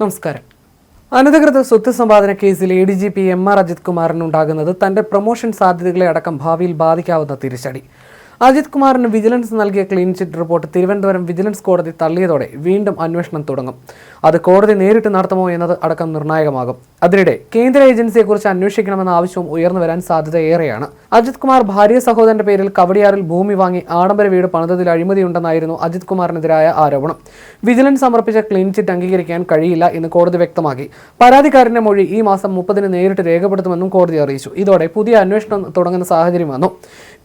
നമസ്കാരം. അനധികൃത സ്വത്ത് സമ്പാദന കേസിൽ A D G P M R Ajith കുമാറിനുണ്ടാകുന്നത് തന്റെ പ്രൊമോഷൻ സാധ്യതകളെ അടക്കം ഭാവിയിൽ ബാധിക്കാവുന്ന തിരിച്ചടി. അജിത് കുമാറിന് വിജിലൻസ് നൽകിയ clean chit report Thiruvananthapuram vigilance കോടതി തള്ളിയതോടെ വീണ്ടും അന്വേഷണം തുടങ്ങും. അത് കോടതി നേരിട്ട് നടത്തുമോ എന്നത് അടക്കം നിർണായകമാകും. അതിനിടെ കേന്ദ്ര ഏജൻസിയെക്കുറിച്ച് അന്വേഷിക്കണമെന്ന ആവശ്യവും ഉയർന്നു വരാൻ സാധ്യത ഏറെയാണ്. അജിത് കുമാർ ഭാര്യ സഹോദരന്റെ പേരിൽ കവടിയാറിൽ ഭൂമി വാങ്ങി ആഡംബര വീട് പണിതതിൽ അഴിമതിയുണ്ടെന്നായിരുന്നു അജിത് കുമാറിനെതിരായ ആരോപണം. വിജിലൻസ് സമർപ്പിച്ച ക്ലീൻ ചിറ്റ് അംഗീകരിക്കാൻ കഴിയില്ല എന്ന് കോടതി വ്യക്തമാക്കി. പരാതിക്കാരന്റെ മൊഴി ഈ മാസം മുപ്പതിന് നേരിട്ട് രേഖപ്പെടുത്തുമെന്നും കോടതി അറിയിച്ചു. ഇതോടെ പുതിയ അന്വേഷണം തുടങ്ങുന്ന സാഹചര്യം വന്നു.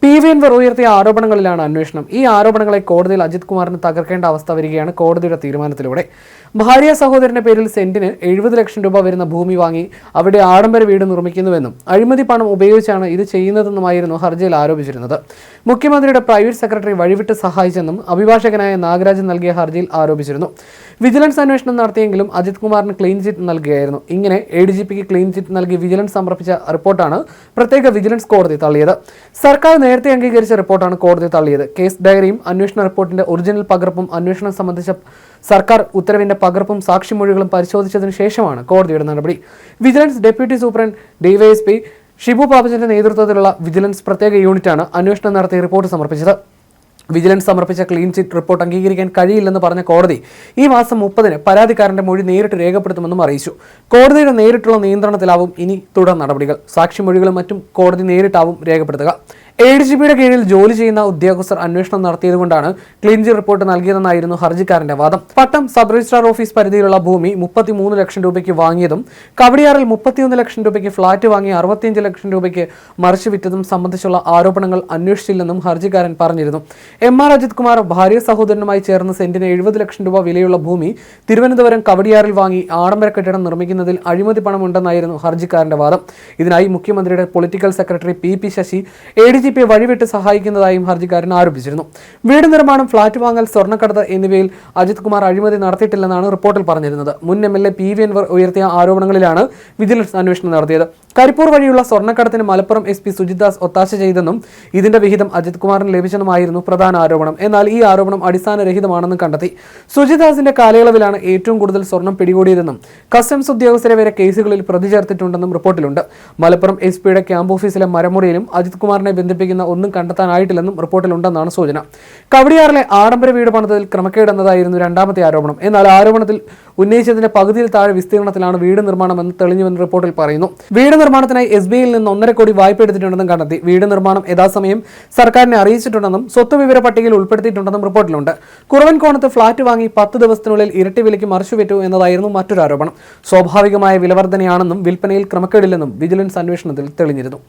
പി വി എൻവർ ഉയർത്തിയ ആരോപണങ്ങളിലാണ് അന്വേഷണം. ഈ ആരോപണങ്ങളെ കോടതിയിൽ അജിത് കുമാറിന് തകർക്കേണ്ട അവസ്ഥ വരികയാണ് കോടതിയുടെ തീരുമാനത്തിലൂടെ. ഭാര്യ സഹോദരന്റെ പേരിൽ സെന്റിന് എഴുപത് ലക്ഷം രൂപ വരുന്ന ഭൂമി വാങ്ങി അവിടെ ആഡംബര വീട് നിർമ്മിക്കുന്നുവെന്നും അഴിമതി പണം ഉപയോഗിച്ചാണ് ഇത് ചെയ്യുന്നതെന്നുമായിരുന്നു ഹർജിയിൽ ആരോപിച്ചിരുന്നത്. മുഖ്യമന്ത്രിയുടെ പ്രൈവറ്റ് സെക്രട്ടറി വഴിവിട്ട് സഹായിച്ചെന്നും അഭിഭാഷകനായ നാഗരാജൻ നൽകിയ ഹർജിയിൽ ആരോപിച്ചിരുന്നു. വിജിലൻസ് അന്വേഷണം നടത്തിയെങ്കിലും അജിത് കുമാറിന് ക്ലീൻ ചിറ്റ് നൽകുകയായിരുന്നു ഇങ്ങനെ എ ഡി ജി പിക്ക് ക്ലീൻ ചിറ്റ് നൽകി വിജിലൻസ് സമർപ്പിച്ച റിപ്പോർട്ടാണ് പ്രത്യേക വിജിലൻസ് കോടതി തള്ളിയത്. സർക്കാർ നേരത്തെ അംഗീകരിച്ച റിപ്പോർട്ടാണ് കോടതി തള്ളിയത്. കേസ് ഡയറിയും അന്വേഷണ റിപ്പോർട്ടിന്റെ ഒറിജിനൽ പകർപ്പും അന്വേഷണം സംബന്ധിച്ച സർക്കാർ ഉത്തരവിന്റെ പകർപ്പും സാക്ഷിമൊഴികളും പരിശോധിച്ചതിനു ശേഷമാണ് കോടതിയുടെ നടപടി. Vigilance deputy superintendent DYSP Shibu ബാബുജന്റെ നേതൃത്വത്തിലുള്ള വിജിലൻസ് പ്രത്യേക യൂണിറ്റാണ് അന്വേഷണം നടത്തി റിപ്പോർട്ട് സമർപ്പിച്ചത്. വിജിലൻസ് സമർപ്പിച്ച ക്ലീൻ ചിറ്റ് റിപ്പോർട്ട് അംഗീകരിക്കാൻ കഴിയില്ലെന്ന് പറഞ്ഞ കോടതി ഈ മാസം മുപ്പതിന് പരാതിക്കാരന്റെ മൊഴി നേരിട്ട് രേഖപ്പെടുത്തുമെന്നും അറിയിച്ചു. കോടതിയുടെ നേരിട്ടുള്ള നിയന്ത്രണത്തിലാവും ഇനി തുടർ നടപടികൾ. സാക്ഷിമൊഴികളും മറ്റും കോടതി നേരിട്ടാവും രേഖപ്പെടുത്തുക. എ ഡി ജി പിയുടെ കീഴിൽ ജോലി ചെയ്യുന്ന ഉദ്യോഗസ്ഥർ അന്വേഷണം നടത്തിയതുകൊണ്ടാണ് ക്ലീൻജി റിപ്പോർട്ട് നൽകിയതെന്നായിരുന്നു ഹർജിക്കാരന്റെ വാദം. പട്ടം സബ് രജിസ്ട്രാർ ഓഫീസ് പരിധിയിലുള്ള ഭൂമി മുപ്പത്തിമൂന്ന് ലക്ഷം രൂപയ്ക്ക് വാങ്ങിയതും കവടിയാറിൽ മുപ്പത്തിയൊന്ന് ലക്ഷം രൂപയ്ക്ക് ഫ്ളാറ്റ് വാങ്ങി അറുപത്തിയഞ്ച് ലക്ഷം രൂപയ്ക്ക് മറിച്ചു വിറ്റതും സംബന്ധിച്ചുള്ള ആരോപണങ്ങൾ അന്വേഷിച്ചില്ലെന്നും ഹർജിക്കാരൻ പറഞ്ഞിരുന്നു. എം ആർ അജിത് കുമാർ ഭാര്യ സഹോദരനുമായി ചേർന്ന് സെന്റിന് എഴുപത് ലക്ഷം രൂപ വിലയുള്ള ഭൂമി തിരുവനന്തപുരം കവടിയാറിൽ വാങ്ങി ആഡംബര കെട്ടിടം നിർമ്മിക്കുന്നതിൽ അഴിമതി പണമുണ്ടെന്നായിരുന്നു ഹർജിക്കാരന്റെ വാദം. ഇതിനായി മുഖ്യമന്ത്രിയുടെ political secretary P P Sasi A D G പിയെ വഴിവിട്ട് സഹായിക്കുന്നതായും ഹർജിക്കാരൻ ആരോപിച്ചിരുന്നു. വീട് നിർമ്മാണം ഫ്ളാറ്റ് വാങ്ങൽ സ്വർണക്കടത്ത് എന്നിവയിൽ അജിത് കുമാർ അഴിമതി നടത്തിയിട്ടില്ലെന്നാണ് റിപ്പോർട്ടിൽ പറഞ്ഞിരുന്നത്. മുൻ M L A P V Anvar ഉയർത്തിയ ആരോപണങ്ങളിലാണ് വിജിലൻസ് അന്വേഷണം നടത്തിയത്. കരിപ്പൂർ വഴിയുള്ള സ്വർണക്കടത്തിന് മലപ്പുറം എസ് പി സുജിദാസ് ഒത്താശ ചെയ്തെന്നും ഇതിന്റെ വിഹിതം അജിത് കുമാറിന് ലഭിച്ചെന്നുമായിരുന്നു പ്രധാന ആരോപണം. എന്നാൽ ഈ ആരോപണം അടിസ്ഥാനരഹിതമാണെന്നും കണ്ടെത്തി. സുജിദാസിന്റെ കാലയളവിലാണ് ഏറ്റവും കൂടുതൽ സ്വർണം പിടികൂടിയതെന്നും കസ്റ്റംസ് ഉദ്യോഗസ്ഥരെ വരെ കേസുകളിൽ പ്രതി ചേർത്തിട്ടുണ്ടെന്നും റിപ്പോർട്ടിലുണ്ട്. മലപ്പുറം എസ് പിയുടെ ക്യാമ്പ് ഓഫീസിലെ മരമുറിയിലും അജിത് കുമാറിനെ ബന്ധിപ്പിക്കുന്ന ഒന്നും കണ്ടെത്താനായിട്ടില്ലെന്നും റിപ്പോർട്ടിലുണ്ടെന്നാണ് സൂചന. കവടിയാറിലെ ആഡംബര വീട് പണിതതിൽ ക്രമക്കേടെന്നതായിരുന്നു രണ്ടാമത്തെ ആരോപണം. എന്നാൽ ആരോപണത്തിൽ ഉന്നയിച്ചതിന്റെ പകുതിയിൽ താഴെ വിസ്തീർണത്തിലാണ് വീട് നിർമ്മാണം എന്ന് തെളിഞ്ഞുവെന്ന് റിപ്പോർട്ടിൽ പറയുന്നു. വീട് നിർമ്മാണത്തിനായി എസ് ബി ഐയിൽ നിന്ന് ഒന്നര കോടി വായ്പ എടുത്തിട്ടുണ്ടെന്നും കണ്ടെത്തി. വീട് നിർമ്മാണം യഥാസമയം സർക്കാരിനെ അറിയിച്ചിട്ടുണ്ടെന്നും സ്വത്ത് വിവര പട്ടികയിൽ ഉൾപ്പെടുത്തിയിട്ടുണ്ടെന്നും റിപ്പോർട്ടിലുണ്ട്. കുറവൻകോണത്ത് ഫ്ളാറ്റ് വാങ്ങി പത്ത് ദിവസത്തിനുള്ളിൽ ഇരട്ടി വിലയ്ക്ക് മറിച്ചുവിറ്റു എന്നതായിരുന്നു മറ്റൊരു ആരോപണം സ്വാഭാവികമായ വിലവർദ്ധനയാണെന്നും വിൽപ്പനയിൽ ക്രമക്കേടില്ലെന്നും വിജിലൻസ് അന്വേഷണത്തിൽ തെളിഞ്ഞിരുന്നു.